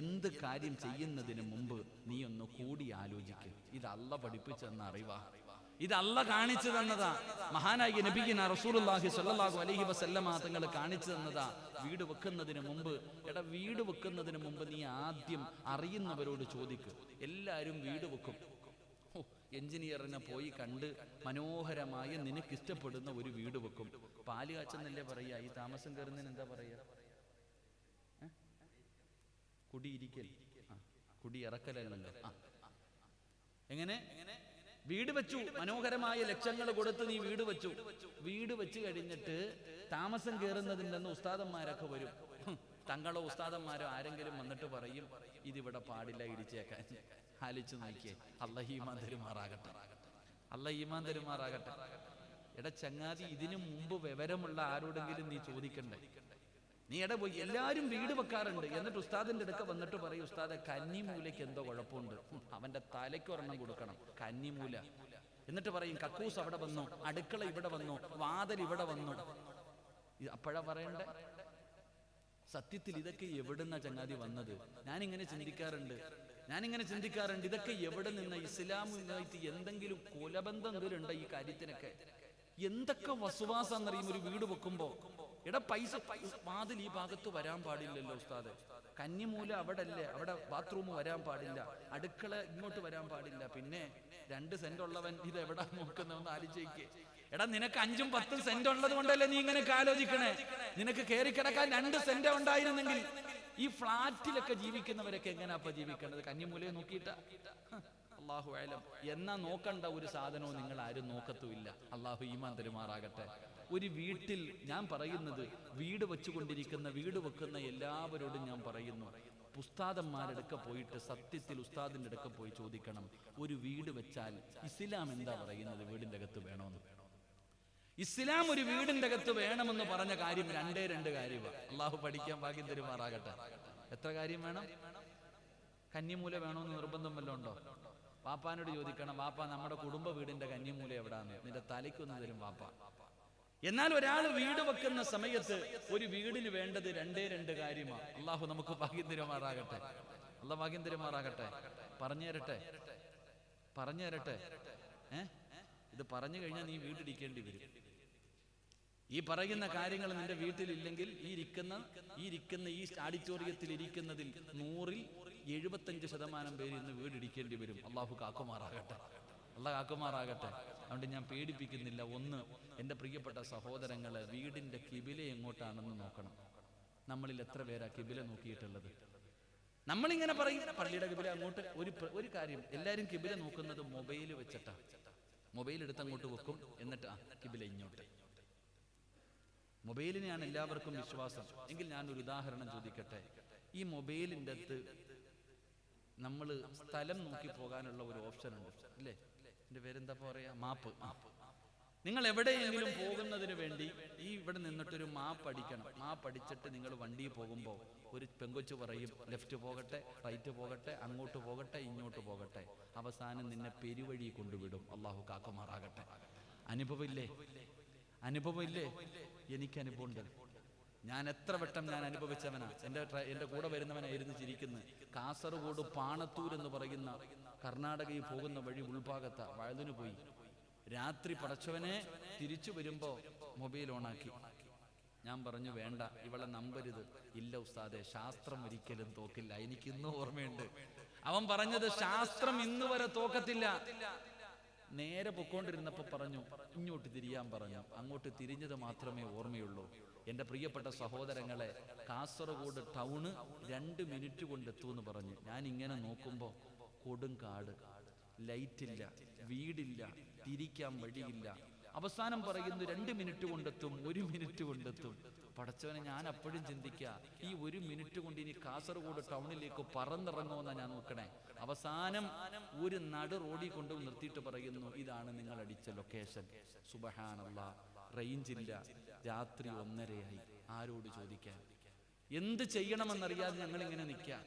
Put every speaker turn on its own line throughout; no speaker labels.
എന്ത് കാര്യം ചെയ്യുന്നതിന് മുമ്പ് നീ ഒന്ന് കൂടി ആലോചിക്കും. ഇത് അല്ല പഠിപ്പിച്ചെന്ന അറിവാ. ഇത് അല്ല കാണിച്ചു തന്നതാ മഹാനായി നബിഗിന റസൂലുള്ളാഹി സ്വല്ലല്ലാഹു അലൈഹി വസല്ലമ തങ്ങൾ കാണിച്ചു തന്നതാ വീട് വെക്കുന്നതിന് മുമ്പ് എടാ വീട് വെക്കുന്നതിന് മുമ്പ് നീ ആദ്യം അറിയുന്നവരോട് ചോദിക്കും. എല്ലാവരും വീട് വെക്കും. എഞ്ചിനീയറിനെ പോയി കണ്ട് മനോഹരമായ നിനക്ക് ഇഷ്ടപ്പെടുന്ന ഒരു വീട് വെക്കും. പാൽ കാച്ചെന്നല്ലേ ഈ താമസം കയറുന്നതിന് എന്താ പറയാ? കുടിയിരിക്കൽ. കുടിയിറക്കലല്ലോ എങ്ങനെ? വീട് വെച്ചു. മനോഹരമായ ലക്ഷങ്ങൾ കൊടുത്ത് നീ വീട് വെച്ചു. വീട് വെച്ച് കഴിഞ്ഞിട്ട് താമസം കയറുന്നതിന്റെ ഉസ്താദന്മാരൊക്കെ വരും. തങ്ങളോ ഉസ്താദന്മാരോ ആരെങ്കിലും വന്നിട്ട് പറയും ഇതിവിടെ പാടില്ല ഇടിച്ചേക്കാൻ. ആലിച്ചു നോക്കിയേ. അല്ല ഈമാൻ തരുമാറാകട്ടെ. അല്ല ഈമാൻ തരുമാറാകട്ടെ. എടാ ചങ്ങാതി ഇതിനു മുമ്പ് വിവരമുള്ള ആരോടെങ്കിലും നീ ചോദിക്കണ്ടേ? നീ എടെ പോയി എല്ലാവരും വീട് വെക്കാറുണ്ട്. എന്നിട്ട് ഉസ്താദിന്റെ അടുക്ക വന്നിട്ട് പറയും ഉസ്താദെ കന്നിമൂലയ്ക്ക് എന്തോ കുഴപ്പമുണ്ട്. അവന്റെ തലയ്ക്ക് ഒരെണ്ണം കൊടുക്കണം. കന്നിമൂല. എന്നിട്ട് പറയും കക്കൂസ് അവിടെ വന്നു അടുക്കള ഇവിടെ വന്നു വാതൽ ഇവിടെ വന്നു. അപ്പോഴാ പറയണ്ടേ? സത്യത്തിൽ ഇതൊക്കെ എവിടുന്ന ചങ്ങാതി വന്നത്? ഞാനിങ്ങനെ ചിന്തിക്കാറുണ്ട്. ഞാനിങ്ങനെ ചിന്തിക്കാറുണ്ട് ഇതൊക്കെ എവിടെ നിന്ന് ഇസ്ലാമുമായിട്ട് എന്തെങ്കിലും കുലബന്ധം ഉണ്ടോ ഈ കാര്യത്തിനൊക്കെ? എന്തൊക്കെ വസുവാസാന്നറിയും ഒരു വീട് വെക്കുമ്പോ? എടാ പൈസ വാതിൽ ഈ ഭാഗത്ത് വരാൻ പാടില്ലല്ലോ ഉസ്താദ്. കന്നിമൂല അവിടെ അല്ലേ അവിടെ ബാത്റൂം വരാൻ പാടില്ല. അടുക്കള ഇങ്ങോട്ട് വരാൻ പാടില്ല. പിന്നെ രണ്ട് സെന്റ് ഉള്ളവൻ ഇത് എവിടെ നോക്കുന്നവെന്ന് ആലോചിക്കേ. എടാ നിനക്ക് അഞ്ചും പത്തും സെന്റ് ഉള്ളത് കൊണ്ടല്ലേ നീ ഇങ്ങനെ ആലോചിക്കണേ നിനക്ക് കയറി കിടക്കാൻ രണ്ട് സെന്റ് ഉണ്ടായിരുന്നെങ്കിൽ ഈ ഫ്ലാറ്റിലൊക്കെ ജീവിക്കുന്നവരൊക്കെ എങ്ങനെയാ അപ്പൊ ജീവിക്കേണ്ടത് കന്നിമൂലയെ നോക്കിയിട്ട? അള്ളാഹു എന്നാ നോക്കണ്ട ഒരു സാധനവും നിങ്ങൾ ആരും നോക്കത്തുമില്ല. അള്ളാഹു ഈമാൻ തരുമാറാകട്ടെ. ഒരു വീട്ടിൽ ഞാൻ പറയുന്നത് വീട് വെച്ചുകൊണ്ടിരിക്കുന്ന വീട് വെക്കുന്ന എല്ലാവരോടും ഞാൻ പറയുന്നു. ഉസ്താദന്മാരെടുക്ക പോയിട്ട് സത്യത്തിൽ ഉസ്താദിന്റെ അടുക്ക പോയി ചോദിക്കണം. ഒരു വീട് വെച്ചാൽ ഇസ്ലാം എന്താ പറയുന്നത് വീടിന്റെ അകത്ത് വേണമെന്ന് ഇസ്ലാം ഒരു വീടിന്റെ അകത്ത് വേണമെന്ന് പറഞ്ഞ കാര്യം രണ്ടേ രണ്ട് കാര്യമാണ് അള്ളാഹു പഠിക്കാൻ ഭാഗ്യം തരുമാറാകട്ടെ. എത്ര കാര്യം വേണം? കന്നിമൂല വേണമെന്ന് നിർബന്ധം വല്ലതും ഉണ്ടോ? വാപ്പാനോട് ചോദിക്കണം വാപ്പ നമ്മുടെ കുടുംബ വീടിന്റെ കന്നിമൂല എവിടാന്ന്? നിന്റെ തലയ്ക്കൊന്നും തരും വാപ്പ എന്നാൽ ഒരാൾ വീട് വെക്കുന്ന സമയത്ത് ഒരു വീടിന് വേണ്ടത് രണ്ടേ രണ്ട് കാര്യമാണ് അള്ളാഹു നമുക്ക് ഭാഗ്യം തരുമാറാകട്ടെ തരുമാറാകട്ടെ പറഞ്ഞു തരട്ടെ. പറഞ്ഞു തരട്ടെ. ഏ? ഇത് പറഞ്ഞു കഴിഞ്ഞാൽ നീ വീട്ടിടിക്കേണ്ടി വരും. ഈ പറയുന്ന കാര്യങ്ങൾ നിന്റെ വീട്ടിലില്ലെങ്കിൽ ഈ ഇരിക്കുന്ന ഈ ഇരിക്കുന്ന ഈ ഓഡിറ്റോറിയത്തിൽ ഇരിക്കുന്നതിൽ നൂറിൽ എഴുപത്തഞ്ച് ശതമാനം പേര് ഇന്ന് വീടിടിക്കേണ്ടി വരും. അള്ളാഹു കാക്കുമാറാകട്ടെ. അള്ളാഹ് കാക്കുമാറാകട്ടെ. അതുകൊണ്ട് ഞാൻ പേടിപ്പിക്കുന്നില്ല. ഒന്ന് എന്റെ പ്രിയപ്പെട്ട സഹോദരങ്ങളെ വീടിന്റെ കിബില എങ്ങോട്ടാണെന്ന് നോക്കണം. നമ്മളിൽ എത്ര പേരാ കിബില നോക്കിയിട്ടുള്ളത്? നമ്മളിങ്ങനെ പറയും പള്ളിയുടെ കിബില അങ്ങോട്ട് ഒരു ഒരു കാര്യം എല്ലാവരും കിബില നോക്കുന്നത് മൊബൈൽ വെച്ചിട്ടാ. മൊബൈൽ എടുത്ത് അങ്ങോട്ട് വെക്കും എന്നിട്ട് ആ കിബില ഇങ്ങോട്ട്. മൊബൈലിനെയാണ് എല്ലാവർക്കും വിശ്വാസം. എങ്കിൽ ഞാൻ ഒരു ഉദാഹരണം ചോദിക്കട്ടെ. ഈ മൊബൈലിന്റെ അകത്ത് നമ്മൾ സ്ഥലം നോക്കി പോകാനുള്ള ഒരു ഓപ്ഷൻ ഉണ്ട് അല്ലേ? എന്റെ പേരെന്താ പറയാ? മാപ്പ്. മാപ്പ് നിങ്ങൾ എവിടെയെങ്കിലും പോകുന്നതിന് വേണ്ടി ഈ ഇവിടെ നിന്നിട്ടൊരു മാപ്പ് അടിക്കണം. മാപ്പ് അടിച്ചിട്ട് നിങ്ങൾ വണ്ടിയിൽ പോകുമ്പോൾ ഒരു പെങ്കൊച്ചു പറയും ലെഫ്റ്റ് പോകട്ടെ റൈറ്റ് പോകട്ടെ അങ്ങോട്ട് പോകട്ടെ ഇങ്ങോട്ട് പോകട്ടെ. അവസാനം നിന്നെ പെരുവഴി കൊണ്ടുവിടും. അള്ളാഹു കാക്കുമാറാകട്ടെ. അനുഭവം ഇല്ലേ എനിക്ക് അനുഭവമുണ്ട്. ഞാൻ എത്ര വട്ടം ഞാൻ അനുഭവിച്ചവനാ? എന്റെ എന്റെ കൂടെ വരുന്നവനായിരുന്നു ചിരിക്കുന്നത് കാസർഗോഡ് പാണത്തൂർ എന്ന് പറയുന്ന കർണാടകയിൽ പോകുന്ന വഴി ഉൾഭാഗത്ത. വഴുതിനു പോയി. രാത്രി പടച്ചവനെ തിരിച്ചു വരുമ്പോ മൊബൈൽ ഓണാക്കി ഞാൻ പറഞ്ഞു വേണ്ട ഇവളെ നമ്പരുത്. ഇല്ല ഉസ്താദെ ശാസ്ത്രം ഒരിക്കലും തോക്കില്ല. എനിക്ക് ഇന്നും ഓർമ്മയുണ്ട്. അവൻ പറഞ്ഞത് ശാസ്ത്രം ഇന്ന് വരെ തോക്കത്തില്ല. നേരെ പൊക്കോണ്ടിരുന്നപ്പോ പറഞ്ഞു ഇങ്ങോട്ട് തിരിയാൻ പറഞ്ഞു. അങ്ങോട്ട് തിരിഞ്ഞത് മാത്രമേ ഓർമ്മയുള്ളൂ. എന്റെ പ്രിയപ്പെട്ട സഹോദരങ്ങളെ കാസർഗോഡ് ടൗണ് രണ്ട് മിനിറ്റ് കൊണ്ട് എത്തുമെന്ന് പറഞ്ഞു. ഞാൻ ഇങ്ങനെ നോക്കുമ്പോൾ കൊടുങ്കാട് ലൈറ്റില്ല വീടില്ല തിരിക്കാൻ വഴിയില്ല. അവസാനം പറയുന്നു രണ്ട് മിനിറ്റ് കൊണ്ടെത്തും ഒരു മിനിറ്റ് കൊണ്ടെത്തും പടച്ചവനെ ഞാൻ അപ്പോഴും ചിന്തിക്കുക ഈ ഒരു മിനിറ്റ് കൊണ്ട് ഇനി കാസർഗോഡ് ടൗണിലേക്ക് പറന്നിറങ്ങുമെന്നാ ഞാൻ നോക്കണേ. അവസാനം ഒരു നടു റോഡിൽ കൊണ്ട് നിർത്തിയിട്ട് പറയുന്നു ഇതാണ് നിങ്ങൾ അടിച്ച ലൊക്കേഷൻ സുബഹാനുള്ള റേഞ്ചില്ല രാത്രി ഒന്നരയായി. ആരോട് ചോദിക്കാൻ? എന്ത് ചെയ്യണമെന്നറിയാതെ ഞങ്ങൾ ഇങ്ങനെ നിൽക്കാം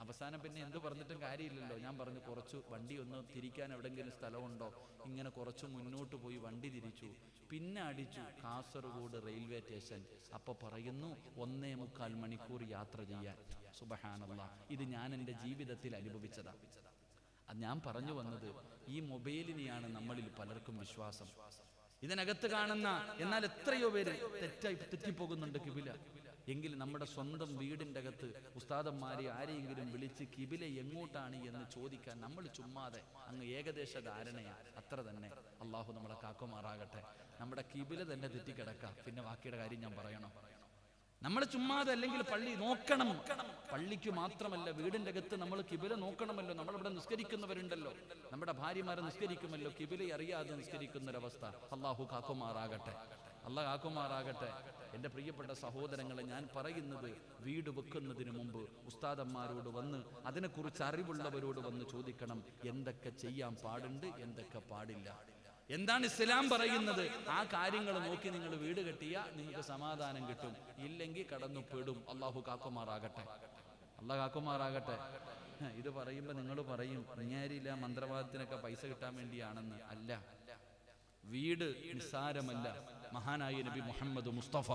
അവസാനം പിന്നെ എന്ത് പറഞ്ഞിട്ടും കാര്യമില്ലല്ലോ. ഞാൻ പറഞ്ഞു കുറച്ച് വണ്ടി ഒന്ന് തിരിക്കാൻ എവിടെങ്കിലും സ്ഥലമുണ്ടോ? ഇങ്ങനെ കുറച്ച് മുന്നോട്ട് പോയി വണ്ടി തിരിച്ചു. പിന്നെ അടിച്ചു. Kasaragod railway station. അപ്പൊ പറയുന്നു ഒന്നേ മുക്കാൽ മണിക്കൂർ യാത്ര ചെയ്യാൻ. സുബഹാനല്ല. ഇത് ഞാൻ എന്റെ ജീവിതത്തിൽ അനുഭവിച്ചതാ. അത് ഞാൻ പറഞ്ഞു വന്നത് ഈ മൊബൈലിനെയാണ് നമ്മളിൽ പലർക്കും വിശ്വാസം. ഇതിനകത്ത് കാണുന്ന എന്നാൽ എത്രയോ പേര് തെറ്റായി തെറ്റിപ്പോകുന്നുണ്ട് കിബില. എങ്കിൽ നമ്മുടെ സ്വന്തം വീടിന്റെ അകത്ത് ഉസ്താദന്മാരെ ആരെയെങ്കിലും വിളിച്ച് കിബില എങ്ങോട്ടാണ് എന്ന് ചോദിക്കാൻ നമ്മൾ ചുമ്മാതെ അങ്ങ് ഏകദേശ ധാരണയാണ് അത്ര തന്നെ. അള്ളാഹു നമ്മളെ കാക്കുമാറാകട്ടെ. നമ്മുടെ കിബില തന്നെ തെറ്റിക്കിടക്കാം. പിന്നെ ബാക്കിയുടെ കാര്യം ഞാൻ പറയണം. നമ്മൾ ചുമ്മാതെ അല്ലെങ്കിൽ പള്ളി നോക്കണം. പള്ളിക്ക് മാത്രമല്ല വീടിന്റെ അകത്ത് നമ്മൾ കിബില നോക്കണമല്ലോ. നമ്മളിവിടെ നിസ്കരിക്കുന്നവരുണ്ടല്ലോ. നമ്മുടെ ഭാര്യമാരെ നിസ്കരിക്കുമല്ലോ. കിബില അറിയാതെ നിസ്കരിക്കുന്ന ഒരവസ്ഥ അള്ളാഹു കാക്കുമാറാകട്ടെ. അള്ളാഹ് കാക്കുമാറാകട്ടെ. എന്റെ പ്രിയപ്പെട്ട സഹോദരങ്ങളെ ഞാൻ പറയുന്നത് വീട് വെക്കുന്നതിന് മുമ്പ് ഉസ്താദന്മാരോട് വന്ന് അതിനെക്കുറിച്ച് അറിവുള്ളവരോട് വന്ന് ചോദിക്കണം എന്തൊക്കെ ചെയ്യാൻ പാടുണ്ട് എന്തൊക്കെ പാടില്ല. എന്താണ് ഇസ്ലാം പറയുന്നത്? ആ കാര്യങ്ങൾ നോക്കി നിങ്ങൾ വീട് കെട്ടിയ നിങ്ങൾക്ക് സമാധാനം കിട്ടും. ഇല്ലെങ്കിൽ കടന്നു പെടും. അള്ളാഹു കാക്കുമാറാകട്ടെ. അള്ളാഹ് കാക്കുമാറാകട്ടെ. ഇത് പറയുമ്പോൾ നിങ്ങൾ പറയും ഇങ്ങാരില്ല മന്ത്രവാദത്തിനൊക്കെ പൈസ കിട്ടാൻ വേണ്ടിയാണെന്ന്. അല്ല. വീട് നിസ്സാരമല്ല. മഹാനായ നബി മുഹമ്മദ് മുസ്തഫ.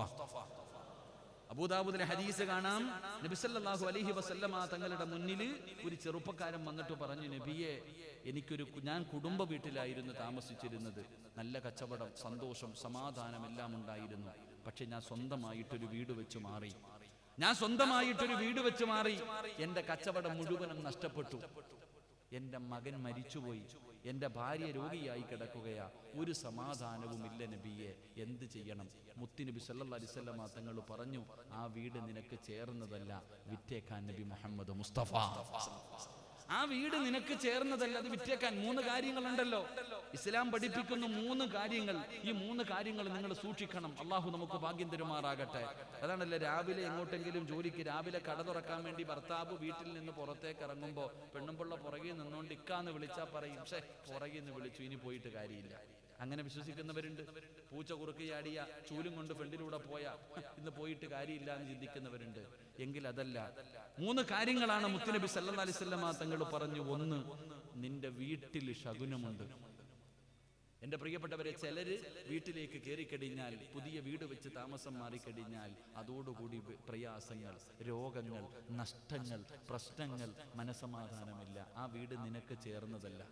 അബൂദാബുദിലെ ഹദീസ് കാണാം. നബി സല്ലല്ലാഹു അലൈഹി വസല്ലമ തങ്ങളുടെ മുന്നിൽ ഒരു ചെറുപ്പക്കാരൻ വന്നിട്ട് പറഞ്ഞു നബിയെ എനിക്കൊരു ഞാൻ കുടുംബ വീട്ടിലായിരുന്നു താമസിച്ചിരുന്നത്. നല്ല കച്ചവടം സന്തോഷം സമാധാനം എല്ലാം ഉണ്ടായിരുന്നു. പക്ഷെ ഞാൻ സ്വന്തമായിട്ടൊരു വീട് വെച്ച് മാറി. ഞാൻ സ്വന്തമായിട്ടൊരു വീട് വെച്ച് മാറി. എന്റെ കച്ചവടം മുഴുവനും നഷ്ടപ്പെട്ടു. എന്റെ മകൻ മരിച്ചുപോയി. എന്റെ ഭാര്യ രോഗിയായി കിടക്കുകയാ. ഒരു സമാധാനവും ഇല്ല നബിയെ. എന്ത് ചെയ്യണം? മുത്തുനബി സല്ലാ അലൈഹി വസല്ലമ തങ്ങൾ പറഞ്ഞു ആ വീട് നിനക്ക് ചേർന്നതല്ല. വിറ്റേക്കാൻ നബി മുഹമ്മദ് മുസ്തഫ. ആ വീട് നിനക്ക് ചേർന്നതല്ല അത് വിറ്റേക്കാൻ മൂന്ന് കാര്യങ്ങളുണ്ടല്ലോ. ഇസ്ലാം പഠിപ്പിക്കുന്ന മൂന്ന് കാര്യങ്ങൾ. ഈ മൂന്ന് കാര്യങ്ങൾ നിങ്ങൾ സൂക്ഷിക്കണം. അള്ളാഹു നമുക്ക് ഭാഗ്യം തരുമാറാകട്ടെ. അതാണല്ലോ രാവിലെ എങ്ങോട്ടെങ്കിലും ജോലിക്ക് രാവിലെ കട തുറക്കാൻ വേണ്ടി ഭർത്താവ് വീട്ടിൽ നിന്ന് പുറത്തേക്ക് ഇറങ്ങുമ്പോൾ പെണ്ണുമ്പിള്ള പുറകെ നിന്നുകൊണ്ട് ഇക്കാന്ന് വിളിച്ചാ പറയും പക്ഷേ പുറകെ നിന്ന് വിളിച്ചു ഇനി പോയിട്ട് കാര്യമില്ല. അങ്ങനെ വിശ്വസിക്കുന്നവരുണ്ട്. പൂച്ച കുറുക്കിയാടിയ ചൂലും കൊണ്ട് ഫ്രണ്ടിലൂടെ പോയ ഇന്ന് പോയിട്ട് കാര്യമില്ല എന്ന് ചിന്തിക്കുന്നവരുണ്ട്. എങ്കിൽ അതല്ല. മൂന്ന് കാര്യങ്ങളാണ് മുത്തുനബി സല്ലാ അലൈഹി വസല്ലമ തങ്ങൾ പറഞ്ഞു. ഒന്ന് നിന്റെ വീട്ടിൽ ശകുനമുണ്ട്. എന്റെ പ്രിയപ്പെട്ടവരെ ചിലര് വീട്ടിലേക്ക് കയറിക്കഴിഞ്ഞാൽ പുതിയ വീട് വെച്ച് താമസം മാറിക്കഴിഞ്ഞാൽ അതോടുകൂടി പ്രയാസങ്ങൾ രോഗങ്ങൾ നഷ്ടങ്ങൾ പ്രശ്നങ്ങൾ മനസമാധാനമില്ല. ആ വീട് നിനക്ക് ചേർന്നതല്ല.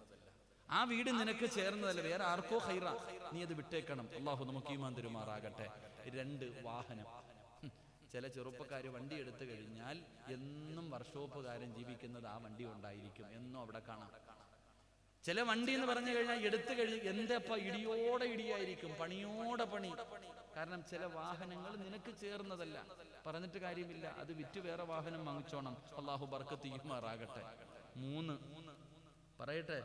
ആ വീട് നിനക്ക് ചേർന്നതല്ല? വേറെ ആർക്കോ ഹൈറ. നീ അത് വിട്ടേക്കണം. അള്ളാഹു നമുക്ക് ഈമാൻ തരുമാറാകട്ടെ. രണ്ട് വാഹനം. ചില ചെറുപ്പക്കാർ വണ്ടി എടുത്തു കഴിഞ്ഞാൽ എന്നും വർഷോപ്പുകാരൻ ജീവിക്കുന്നത് ആ വണ്ടി ഉണ്ടായിരിക്കും എന്നും അവിടെ കാണാം. ചില വണ്ടി എന്ന് പറഞ്ഞു കഴിഞ്ഞാൽ എടുത്തു കഴിഞ്ഞ് എന്തപ്പ ഇടിയോടെ ഇടിയായിരിക്കും. പണിയോടെ പണി. കാരണം ചില വാഹനങ്ങൾ നിനക്ക് ചേർന്നതല്ല. പറഞ്ഞിട്ട് കാര്യമില്ല. അത് വിറ്റ് വേറെ വാഹനം വാങ്ങിച്ചോണം. അള്ളാഹു ബർക്കത്ത് തീരുമാറാകട്ടെ മൂന്ന്. പറയട്ടെ?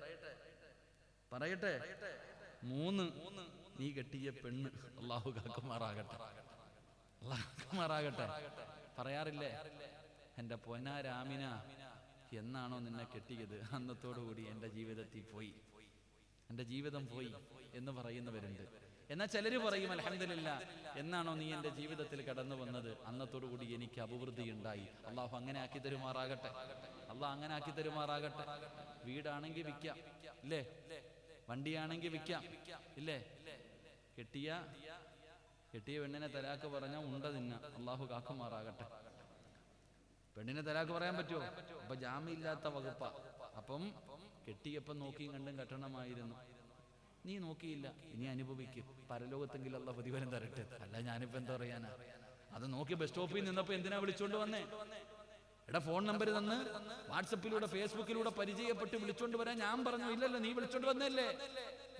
പറയട്ടെ. മൂന്ന് നീ കെട്ടിയ പെണ്ണ്. അള്ളാഹു കാക്കുമാറാകട്ടെ. അള്ളാഹു കാക്കുമാറാകട്ടെ. പറയാറില്ലേ? എന്റെ പൊന്നാരാമിന എന്നാണോ നിന്നെ കെട്ടിയത്? അന്നത്തോടു കൂടി എന്റെ ജീവിതത്തിൽ പോയി. എന്റെ ജീവിതം പോയി എന്ന് പറയുന്നവരുണ്ട്. എന്നാ ചിലര് പറയും അലഹമില്ല എന്നാണോ നീ എന്റെ ജീവിതത്തിൽ കടന്നു വന്നത്? അന്നത്തോടു കൂടി എനിക്ക് അഭിവൃദ്ധി ഉണ്ടായി. അള്ളാഹു അങ്ങനെ ആക്കി തരുമാറാകട്ടെ. അള്ളാഹ് അങ്ങനെ ആക്കി തരുമാറാകട്ടെ. വീടാണെങ്കിൽ വിൽക്കാം. ഇല്ലേ? വണ്ടിയാണെങ്കിൽ വിൽക്കാം. ഇല്ലേ? കെട്ടിയ കെട്ടിയ പെണ്ണിനെ തലാക്ക് പറഞ്ഞാൽ ഉണ്ട തിന്ന. അള്ളാഹു കാക്കുമാറാകട്ടെ. പെണ്ണിനെ തലാക്ക് പറയാൻ പറ്റുമോ അപ്പൊ ജാമ്യമില്ലാത്ത വകുപ്പ. അപ്പം കെട്ടിയപ്പം നോക്കിയും കണ്ടും കെട്ടണമായിരുന്നു. നീ നോക്കിയില്ല ഇനി അനുഭവിക്കും. പരലോകത്തെങ്കിലും അല്ല പ്രതിഫലം തരട്ടെ. അല്ല ഞാനിപ്പോ എന്താ പറയാനാ. അത് നോക്കി ബസ് സ്റ്റോപ്പിൽ നിന്നപ്പോ എന്തിനാ വിളിച്ചോണ്ട് വന്നേ? എടാ ഫോൺ നമ്പർ തന്ന് വാട്സപ്പിലൂടെ ഫേസ്ബുക്കിലൂടെ പരിചയപ്പെട്ട് വിളിച്ചോണ്ട് വരാൻ ഞാൻ പറഞ്ഞു ഇല്ലല്ലോ നീ വിളിച്ചോണ്ട് വന്നല്ലേ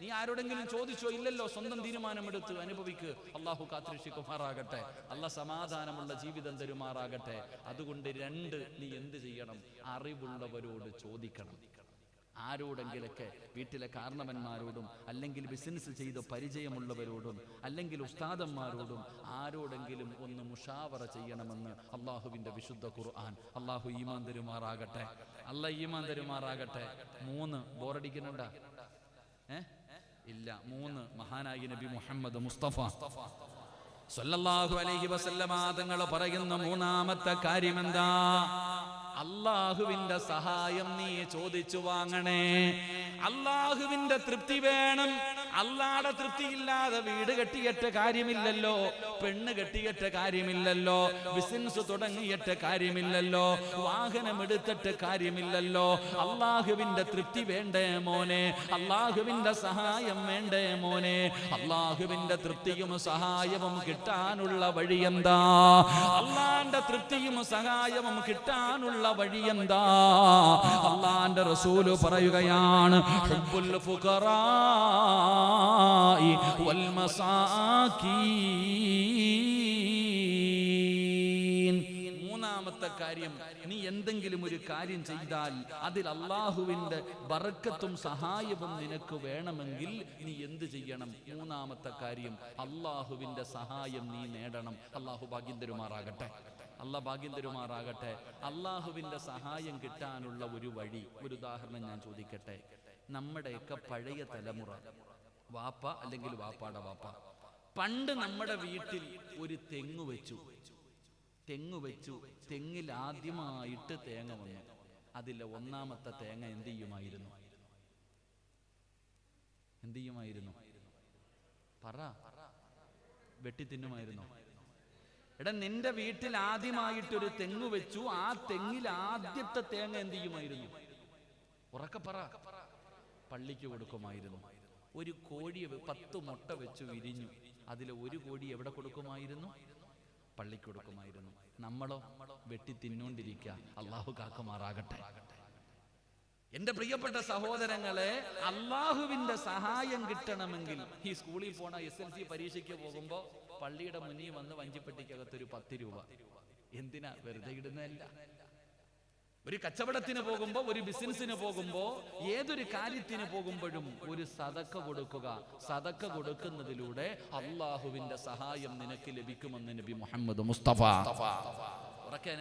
നീ ആരോടെങ്കിലും ചോദിച്ചോ ഇല്ലല്ലോ സ്വന്തം തീരുമാനമെടുത്ത് അനുഭവിക്ക്. അള്ളാഹു കാത്തിരക്ഷിക്കുമാറാകട്ടെ. അല്ല സമാധാനമുള്ള ജീവിതം തരുമാറാകട്ടെ. അതുകൊണ്ട് രണ്ട് നീ എന്ത് ചെയ്യണം? അറിവുള്ളവരോട് ചോദിക്കണം. ആരോടെങ്കിലൊക്കെ വീട്ടിലെ കാരണവന്മാരോടും അല്ലെങ്കിൽ ബിസിനസ് ചെയ്ത് പരിചയമുള്ളവരോടും അല്ലെങ്കിൽ ഉസ്താദന്മാരോടും ആരോടെങ്കിലും ഒന്ന് മുഷാവറ ചെയ്യണമെന്ന് അള്ളാഹുവിന്റെ വിശുദ്ധ ഖുർആൻ. അള്ളാഹു ഈമാൻ തരുമാറാകട്ടെ. അല്ല ഈമാൻ തരുമാറാകട്ടെ. മൂന്ന് ബോറടിക്കുന്നുണ്ട? ഇല്ല. മൂന്ന് മഹാനായി നബി മുഹമ്മദ് മുസ്തഫ. സല്ലല്ലാഹു അലൈഹി വസല്ലമ തങ്ങൾ പറയുന്ന മൂന്നാമത്തെ കാര്യം എന്താ അള്ളാഹുവിന്റെ സഹായം നീ ചോദിച്ചു വാങ്ങണേ. അള്ളാഹുവിന്റെ തൃപ്തി വേണം. അള്ളാടെ തൃപ്തിയില്ലാതെ വീട് കെട്ടിയിട്ട് കാര്യമില്ലല്ലോ. പെണ്ണ് കെട്ടിയിട്ട് കാര്യമില്ലല്ലോ. ബിസിനസ് തുടങ്ങിയിട്ട് കാര്യമില്ലല്ലോ. വാഹനം എടുത്തിട്ട് കാര്യമില്ലല്ലോ. അള്ളാഹുവിന്റെ തൃപ്തി വേണ്ടേ മോനെ? അള്ളാഹുവിന്റെ സഹായം വേണ്ടേ മോനെ? അള്ളാഹുവിന്റെ തൃപ്തിയും സഹായവും കിട്ടാനുള്ള വഴി എന്താ? അള്ളാന്റെ തൃപ്തിയും സഹായവും കിട്ടാനുള്ള വഴി എന്താ? അള്ളാന്റെ റസൂൽ പറയുകയാണ് മൂന്നാമത്തെ കാര്യം നീ എന്തെങ്കിലും ഒരു കാര്യം ചെയ്താൽ അതിൽ അള്ളാഹുവിന്റെ ബറക്കത്തും സഹായവും നിനക്ക് വേണമെങ്കിൽ നീ എന്ത് ചെയ്യണം? മൂന്നാമത്തെ കാര്യം അള്ളാഹുവിന്റെ സഹായം നീ നേടണം. അള്ളാഹു ഭാഗ്യം തരുമാറാകട്ടെ. അള്ളാഹ് ഭാഗ്യം തരുമാറാകട്ടെ. അള്ളാഹുവിന്റെ സഹായം കിട്ടാനുള്ള ഒരു വഴി ഒരു ഉദാഹരണം ഞാൻ ചോദിക്കട്ടെ. നമ്മുടെയൊക്കെ പഴയ തലമുറ വാപ്പ അല്ലെങ്കിൽ വാപ്പാടെ വാപ്പ. പണ്ട് നമ്മുടെ വീട്ടിൽ ഒരു തെങ്ങ് വെച്ചു. തെങ്ങ് വെച്ചു. തെങ്ങിൽ ആദ്യമായിട്ട് തേങ്ങ വന്നു. അതിലെ ഒന്നാമത്തെ തേങ്ങ എന്ത് ചെയ്യുമായിരുന്നു? എന്ത് ചെയ്യുമായിരുന്നു? പറ. വെട്ടി തിന്നുമായിരുന്നു? എടാ നിന്റെ വീട്ടിൽ ആദ്യമായിട്ടൊരു തെങ്ങ് വെച്ചു. ആ തെങ്ങിൽ ആദ്യത്തെ തേങ്ങ എന്ത് ചെയ്യുമായിരുന്നു? ഉറക്കെ പറ. പള്ളിക്ക് കൊടുക്കുമായിരുന്നു. ഒരു കോഴി പത്ത് മുട്ട വെച്ചു വിരിഞ്ഞു. അതിലെ ഒരു കോഴി എവിടെ കൊടുക്കുമായിരുന്നു? പള്ളിക്ക് കൊടുക്കുമായിരുന്നു. നമ്മളോ വെട്ടി തിന്നോണ്ടിരിക്കുക അള്ളാഹു കാക്കുമാറാകട്ടെ. എന്റെ പ്രിയപ്പെട്ട സഹോദരങ്ങളെ അള്ളാഹുവിന്റെ സഹായം കിട്ടണമെങ്കിൽ ഈ സ്കൂളിൽ പോണ എസ് എൽ സി പരീക്ഷയ്ക്ക് പോകുമ്പോ പള്ളിയുടെ മുന്നിൽ വന്ന് വഞ്ചിപ്പെട്ടിക്കകത്ത് ഒരു പത്ത് രൂപ. എന്തിനാ വെറുതെ ഇടുന്നതല്ല? ഒരു കച്ചവടത്തിന് പോകുമ്പോ ഒരു ബിസിനസ്സിന് പോകുമ്പോ ഏതൊരു കാര്യത്തിന് പോകുമ്പോഴും ഒരു സതക്ക കൊടുക്കുക. സതക്ക കൊടുക്കുന്നതിലൂടെ അള്ളാഹുവിന്റെ സഹായം നിനക്ക് ലഭിക്കുമെന്ന് നബി മുഹമ്മദ് മുസ്തഫ.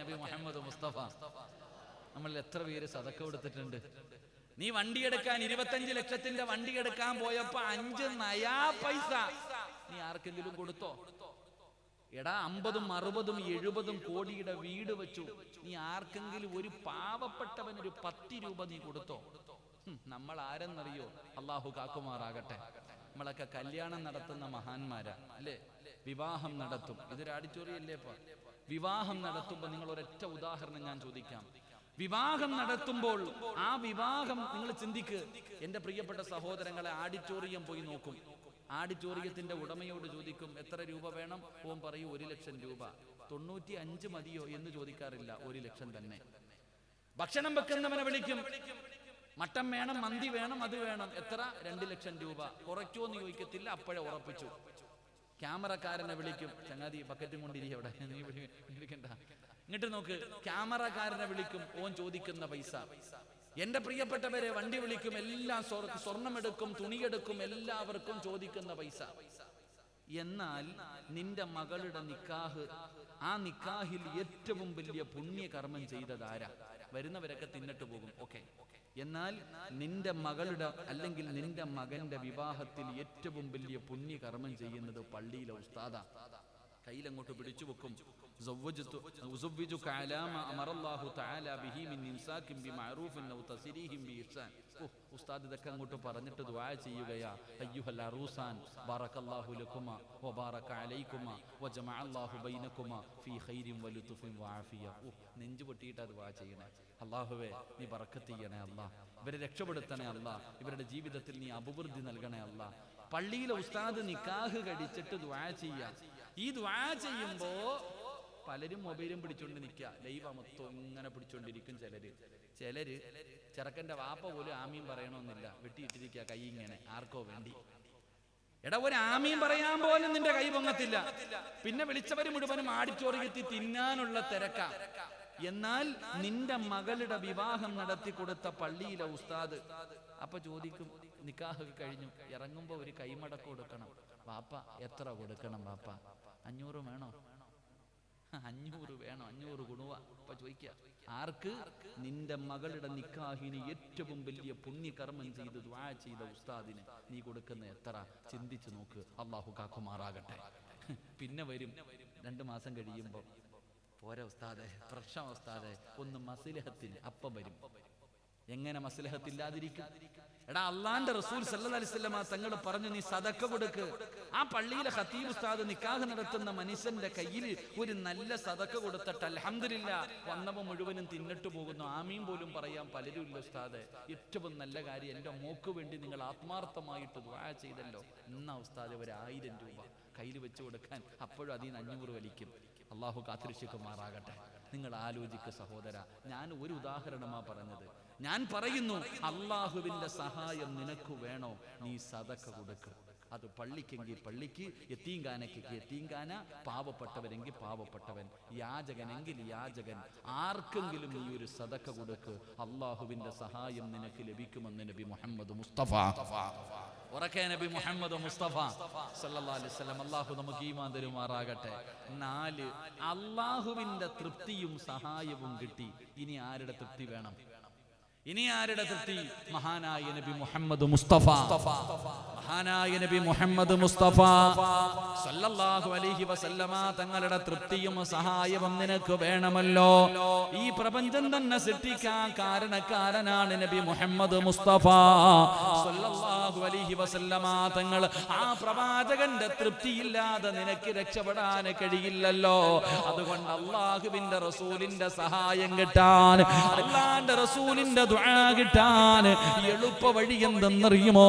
നബി മുഹമ്മദ് മുസ്തഫ. നമ്മൾ എത്ര പേര് സതക്ക കൊടുത്തിട്ടുണ്ട്? നീ വണ്ടി എടുക്കാൻ ഇരുപത്തഞ്ച് ലക്ഷത്തിന്റെ വണ്ടി എടുക്കാൻ പോയപ്പോ അഞ്ച് നയാ പൈസ. നീ ആർക്കെങ്കിലും കൊടുത്തോ? എടാ അമ്പതും അറുപതും എഴുപതും കോടിയുടെ വീട് വെച്ചു. നീ ആർക്കെങ്കിലും ഒരു പാവപ്പെട്ടവൻ ഒരു പത്ത് രൂപ നീ കൊടുത്തോ? നമ്മൾ ആരെന്നറിയോ? അള്ളാഹു കാക്കുമാറാകട്ടെ. നമ്മളൊക്കെ കല്യാണം നടത്തുന്ന മഹാന്മാരാ അല്ലേ? വിവാഹം നടത്തും. ഇതൊരു ആഡിറ്റോറിയം വിവാഹം നടത്തുമ്പോൾ നിങ്ങൾ ഒരൊറ്റ ഉദാഹരണം ഞാൻ ചോദിക്കാം. വിവാഹം നടത്തുമ്പോൾ ആ വിവാഹം നിങ്ങൾ ചിന്തിക്ക്. എന്റെ പ്രിയപ്പെട്ട സഹോദരങ്ങളെ ആഡിറ്റോറിയം പോയി നോക്കും. ആഡിറ്റോറിയത്തിന്റെ ഉടമയോട് ചോദിക്കും എത്ര രൂപ വേണം? ഓൻ പറയൂ ഒരു ലക്ഷം രൂപ. തൊണ്ണൂറ്റി അഞ്ച് മതിയോ എന്ന് ചോദിക്കാറില്ല ഒരു ലക്ഷം തന്നെ. ഭക്ഷണം വെക്കുന്നവനെ വിളിക്കും മട്ടൻ വേണം മന്തി വേണം അത് വേണം. എത്ര? രണ്ട് ലക്ഷം രൂപ. കുറയ്ക്കോ എന്ന് ചോദിക്കത്തില്ല അപ്പോഴേ ഉറപ്പിച്ചു. ക്യാമറക്കാരനെ വിളിക്കും ചങ്ങാതി ബക്കറ്റും കൊണ്ടിരി അവിടെ. വിളിക്കണ്ട. ഇങ്ങോട്ട് നോക്ക് ക്യാമറക്കാരനെ വിളിക്കും ഓൻ ചോദിക്കുന്ന പൈസ. എന്റെ പ്രിയപ്പെട്ടവരെ വണ്ടി വിളിക്കും എല്ലാം സ്വർണമെടുക്കും തുണിയെടുക്കും എല്ലാവർക്കും ചോദിക്കുന്ന പൈസ. എന്നാൽ നിന്റെ മകളുടെ നിക്കാഹ് ആ നിക്കാഹിൽ ഏറ്റവും വലിയ പുണ്യകർമ്മം ചെയ്തതാരാ വരുന്നവരൊക്കെ തിന്നിട്ട് പോകും. ഓക്കെ. എന്നാൽ നിന്റെ മകളുടെ അല്ലെങ്കിൽ നിന്റെ മകന്റെ വിവാഹത്തിൽ ഏറ്റവും വലിയ പുണ്യകർമ്മം ചെയ്യുന്നത് പള്ളിയിലെ ഉസ്താദ. കയ്യിലങ്ങോട്ട് പിടിച്ചു വെക്കും. അങ്ങോട്ട് പറഞ്ഞിട്ട് ദ്വാ നീ ചെയ്യണേ അല്ലാ. ഇവരെ രക്ഷപ്പെടുത്തണേ അല്ലാ. ഇവരുടെ ജീവിതത്തിൽ നീ അഭിവൃദ്ധി നൽകണേ അല്ല. പള്ളിയിലെ ഉസ്താദ് നിക്കാഹ് കടിച്ചിട്ട് ദ്വാ ചെയ്യാം. ഈ ദുആ ചെയ്യുമ്പോ പലരും മൊബൈലും പിടിച്ചോണ്ട് നിൽക്കുക ലൈവ് മൊത്തം ഇങ്ങനെ പിടിച്ചോണ്ടിരിക്കും ചിലര്. ചിലര് ചെറുക്കന്റെ വാപ്പ പോലും ആമീൻ പറയണമെന്നില്ല വെട്ടിയിട്ടിരിക്കുക കൈ ഇങ്ങനെ. ആർക്കോ വേണ്ടി. എടാ ഒരു ആമീൻ പറയാൻ പോലും നിന്റെ കൈ പൊങ്ങത്തില്ല. പിന്നെ വിളിച്ചവര് മുഴുവനും ആടിച്ചോറിയെത്തി തിന്നാനുള്ള തിരക്ക. എന്നാൽ നിന്റെ മകളുടെ വിവാഹം നടത്തി കൊടുത്ത പള്ളിയിലെ ഉസ്താദ് അപ്പൊ ചോദിക്കും നിക്കാഹ് കഴിഞ്ഞു. ഇറങ്ങുമ്പോ ഒരു കൈമടക്ക് കൊടുക്കണം. വാപ്പ എത്ര കൊടുക്കണം വാപ്പ? അഞ്ഞൂറ് വേണോ? അഞ്ഞൂറ് വേണം? അഞ്ഞൂറ് ഗുണുവ. അപ്പൊ ചോദിക്ക ആർക്ക്? നിന്റെ മകളുടെ നിക്കാഹിന് ഏറ്റവും വലിയ പുണ്യകർമ്മം ചെയ്ത് ദ്വാ ചെയ്ത ഉസ്താദിന് നീ കൊടുക്കുന്ന എത്ര? ചിന്തിച്ചു നോക്ക്. അള്ളാഹു കാക്കുമാറാകട്ടെ. പിന്നെ വരും. രണ്ടു മാസം കഴിയുമ്പോൾ പോരാ ഉസ്താദെ പ്രശ്നം ഉസ്താദെ ഒന്ന് മസിലഹത്തിന് അപ്പം വരും. എങ്ങനെ മസ്ലഹത്തില്ലാതിരിക്കും? എടാ അള്ളാന്റെ റസൂൽ വസല്ലമ തങ്ങൾ പറഞ്ഞു നീ സതക്ക കൊടുക്ക്. ആ പള്ളിയിലെ ഖത്തീബ് ഉസ്താദ് നിക്കാഹ് നടത്തുന്ന മനുഷ്യന്റെ കയ്യിൽ ഒരു നല്ല സതക്ക കൊടുത്തിട്ട് അലഹമില്ല വന്നവ മുഴുവനും തിന്നിട്ട് പോകുന്നു. ആമീൻ പോലും പറയാൻ പലരും ഇല്ല ഉസ്താദ്. ഏറ്റവും നല്ല കാര്യം എന്റെ മോക്ക് വേണ്ടി നിങ്ങൾ ആത്മാർത്ഥമായിട്ട് ദുആ ചെയ്തല്ലോ. എന്നാ ഉസ്താദ് ഒരു ആയിരം രൂപ കയ്യിൽ വെച്ച് കൊടുക്കാൻ അപ്പോഴും അതിന് അഞ്ഞൂറ് വലിക്കും. അള്ളാഹു കാത്തിരക്ഷിക്കുമാറാകട്ടെ. നിങ്ങൾ ആലോചിക്കുക സഹോദര ഞാൻ ഒരു ഉദാഹരണമാ പറഞ്ഞത്. ഞാൻ പറയുന്നു അള്ളാഹുവിന്റെ സഹായം നിനക്ക് വേണോ? നീ സതക്ക കൊടുക്ക്. അത് പള്ളിക്കെങ്കിൽ പള്ളിക്ക് എത്തീങ്കാനയ്ക്ക് എത്തീങ്കാന പാവപ്പെട്ടവരെങ്കിൽ പാവപ്പെട്ടവൻ യാചകനെങ്കിൽ യാചകൻ ആർക്കെങ്കിലും നീ ഒരു സതക്ക കൊടുക്ക് അള്ളാഹുവിന്റെ സഹായം നിനക്ക് ലഭിക്കുമെന്ന് നബി മുഹമ്മദ് മുസ്തഫ. ഉറക്കെ നബി മുഹമ്മദ് മുസ്തഫ. വസല്ലം അള്ളാഹു നമുക്ക് ഈമാൻ തരുമാറാകട്ടെ. നാല് അള്ളാഹുവിന്റെ തൃപ്തിയും സഹായവും കിട്ടി. ഇനി ആരുടെ തൃപ്തി വേണം? ഇനി ആരുടെ തൃപ്തി? മഹാനായ നബി മുഹമ്മദ് മുസ്തഫ. മഹാനായ നബി മുഹമ്മദ് മുസ്തഫ. സല്ലല്ലാഹു അലൈഹി വസല്ലമ തങ്ങളുടെ തൃപ്തിയും സഹായവും നിനക്ക് വേണമല്ലോ. ഈ പ്രപഞ്ചം തന്നെ സൃഷ്ടിക്കാൻ കാരണക്കാരനാണ് നബി മുഹമ്മദ് മുസ്തഫ. സല്ലല്ലാഹു അലൈഹി വസല്ലമ തങ്ങൾ ആ പ്രവാചകന്റെ തൃപ്തിയില്ലാതെ നിനക്ക് രക്ഷപ്പെടാൻ കഴിയില്ലല്ലോ. അതുകൊണ്ട് അള്ളാഹുവിന്റെ റസൂലിന്റെ സഹായം കിട്ടാൻ അള്ളാന്റെ റസൂലിന്റെ ദുആ കിട്ടാൻ എളുപ്പ വഴി എന്തെന്നറിയുമോ?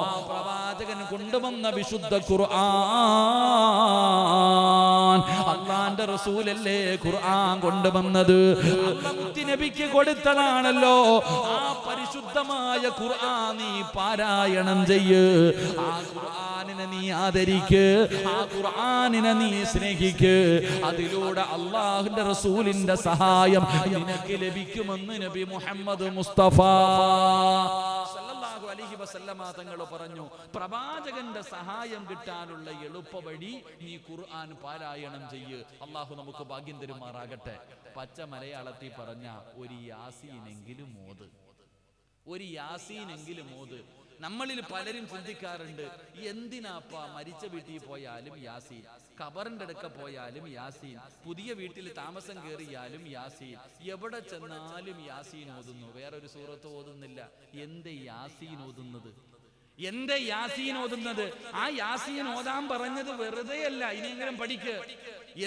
ആ പ്രവാചകൻ കൊണ്ടുവന്ന വിശുദ്ധ ഖുർആൻ റസൂലല്ലേ ഖുർആൻ കൊണ്ടുവന്നത്? നബിക്ക് കൊടുത്തതാണല്ലോ. ആ പരിശുദ്ധമായ ഖുർആൻ നീ പാരായണം ചെയ്യ്. ആ ഖുർആനിനെ നീ ആദരിക്ക്. ആ ഖുർആനിനെ നീ സ്നേഹിക്ക്. അതിലൂടെ അള്ളാഹുന്റെ റസൂലിന്റെ സഹായം നിനക്ക് ലഭിക്കുമെന്ന് നബി മുഹമ്മദ് മുസ്തഫ. അലൈഹി വസല്ലമ തങ്ങൾ പറഞ്ഞു പ്രവാചകന്റെ സഹായം കിട്ടാനുള്ള എളുപ്പ വഴി നീ ഖുർആൻ പാരായണം ചെയ്യ്. അള്ളാഹു നമുക്ക് ഭാഗ്യം തരുമാറാകട്ടെ. പച്ച മലയാളത്തിൽ പറഞ്ഞ ഒരു യാസീനെങ്കിലും മോത് ഒരു യാസീനെങ്കിലും മോത് നമ്മളിൽ പലരും ചിന്തിക്കാറുണ്ട് എന്തിനാപ്പ മരിച്ച വീട്ടിൽ പോയാലും യാസീൻ? ഖബറിന്റെ അടുക്ക പോയാലും യാസീൻ. പുതിയ വീട്ടിൽ താമസം കയറിയാലും യാസീൻ. എവിടെ ചെന്നാലും യാസീൻ ഓതുന്നു. വേറൊരു സൂറത്ത് ഓതുന്നില്ല. എന്ത് യാസീൻ ഓതുന്നത്? എന്റെ യാസീൻ ഓതുന്നത്? ആ യാസീൻ ഓതാൻ പറഞ്ഞത് വെറുതെ അല്ല ഇനിയെങ്കിലും പഠിക്ക്.